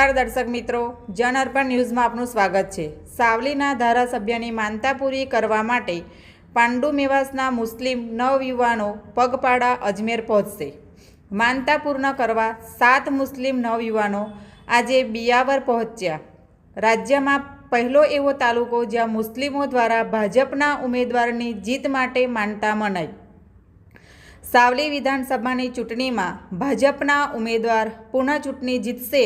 નમસ્કાર દર્શક મિત્રો. જન ન્યૂઝમાં આપનું સ્વાગત છે. સાવલીના ધારાસભ્યની માનતા પૂરી કરવા માટે પાંડુ મેવાસના મુસ્લિમ નવયુવાનો પગપાળા અજમેર પહોંચશે. માનતા પૂર્ણ કરવા સાત મુસ્લિમ નવયુવાનો આજે બિયાવર પહોંચ્યા. રાજ્યમાં પહેલો એવો તાલુકો જ્યાં મુસ્લિમો દ્વારા ભાજપના ઉમેદવારની જીત માટે માનતા મનાઈ. સાવલી વિધાનસભાની ચૂંટણીમાં ભાજપના ઉમેદવાર પુનઃ ચૂંટણી જીતશે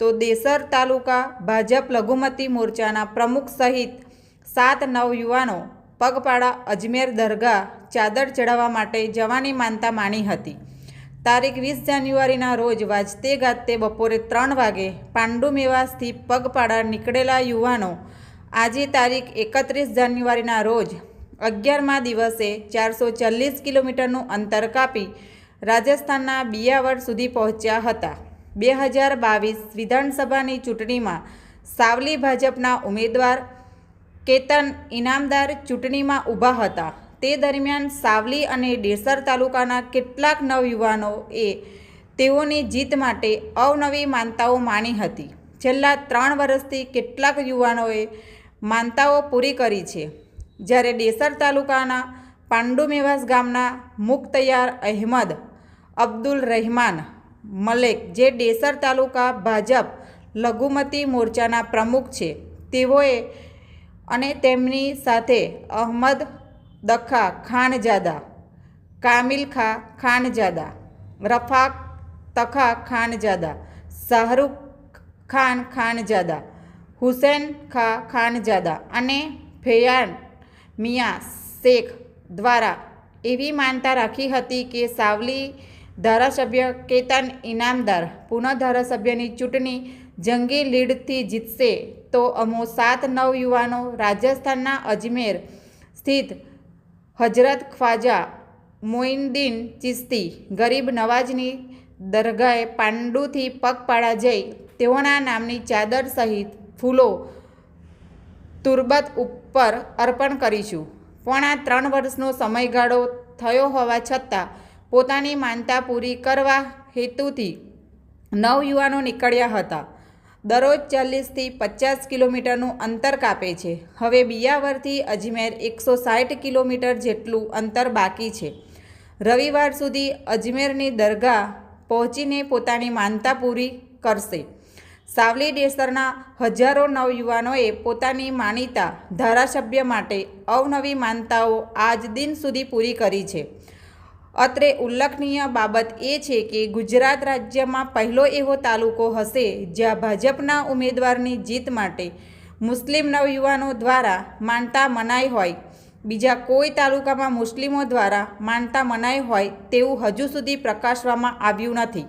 તો દેસર તાલુકા ભાજપ લઘુમતી મોરચાના પ્રમુખ સહિત સાત નવયુવાનો પગપાળા અજમેર દરગાહ ચાદર ચડાવવા માટે જવાની માનતા માણી હતી. તારીખ વીસ જાન્યુઆરીના રોજ વાજતે ગાજતે બપોરે ત્રણ વાગે પાંડુ મેવાસથી પગપાળા નીકળેલા યુવાનો આજે તારીખ એકત્રીસ જાન્યુઆરીના રોજ અગિયારમા દિવસે ચારસો ચાલીસ કિલોમીટરનું અંતર કાપી રાજસ્થાનના બિયાવર સુધી પહોંચ્યા હતા. બે હજાર બાવીસ વિધાનસભાની ચૂંટણીમાં સાવલી ભાજપના ઉમેદવાર કેતન ઇનામદાર ચૂંટણીમાં ઊભા હતા. તે દરમિયાન સાવલી અને ડેસર તાલુકાના કેટલાક નવયુવાનોએ તેઓની જીત માટે અવનવી માનતાઓ માણી હતી. છેલ્લા ત્રણ વર્ષથી કેટલાક યુવાનોએ માનતાઓ પૂરી કરી છે. જ્યારે ડેસર તાલુકાના પાંડુમેવાસ ગામના મુખ્તયાર અહેમદ અબ્દુલ રહેમાન મલેક, જે ડેસર તાલુકા ભાજપ લઘુમતી મોરચાના પ્રમુખ છે, તેઓએ અને તેમની સાથે અહમદ દખા ખાનજાદા, કામિલ ખા ખાનજાદા, રફાક તખા ખાનજાદા, શાહરૂખ ખાન ખાનજાદા, હુસેન ખા ખાનજાદા અને ફેયાન મિયા શેખ દ્વારા એવી માનતા રાખી હતી કે સાવલી ધારાસભ્ય કેતન ઇનામદાર પુનઃ ધારાસભ્યની ચૂંટણી જંગી લીડથી જીતશે. તો અમો સાત નવયુવાનો રાજસ્થાનના અજમેર સ્થિત હજરત ખ્વાજા મોઇનદીન ચિસ્તી ગરીબ નવાજની દરગાહે પાંડુથી પગપાળા જઈ તેઓના નામની ચાદર સહિત ફૂલો તુરબત ઉપર અર્પણ કરીશું. પણ આ ત્રણ વર્ષનો સમયગાળો થયો હોવા છતાં પોતાની માનતા પૂરી કરવા હેતુથી નવયુવાનો નીકળ્યા હતા. દરરોજ ચાલીસથી પચાસ કિલોમીટરનું અંતર કાપે છે. હવે બિયાવરથી અજમેર એકસો સાઠ કિલોમીટર જેટલું અંતર બાકી છે. રવિવાર સુધી અજમેરની દરગાહ પહોંચીને પોતાની માનતા પૂરી કરશે. સાવલી ડેસરના હજારો નવયુવાનોએ પોતાની માનીતા ધારાસભ્ય માટે અવનવી માનતાઓ આજ દિન સુધી પૂરી કરી છે. અત્રે ઉલ્લેખનીય બાબત એ છે કે ગુજરાત રાજ્યમાં પહેલો એવો તાલુકો હશે જ્યાં ભાજપના ઉમેદવારની જીત માટે મુસ્લિમ નવયુવાનો દ્વારા માનતા મનાઈ હોય. બીજા કોઈ તાલુકામાં મુસ્લિમો દ્વારા માનતા મનાઈ હોય તેવું હજુ સુધી પ્રકાશવામાં આવ્યું નથી.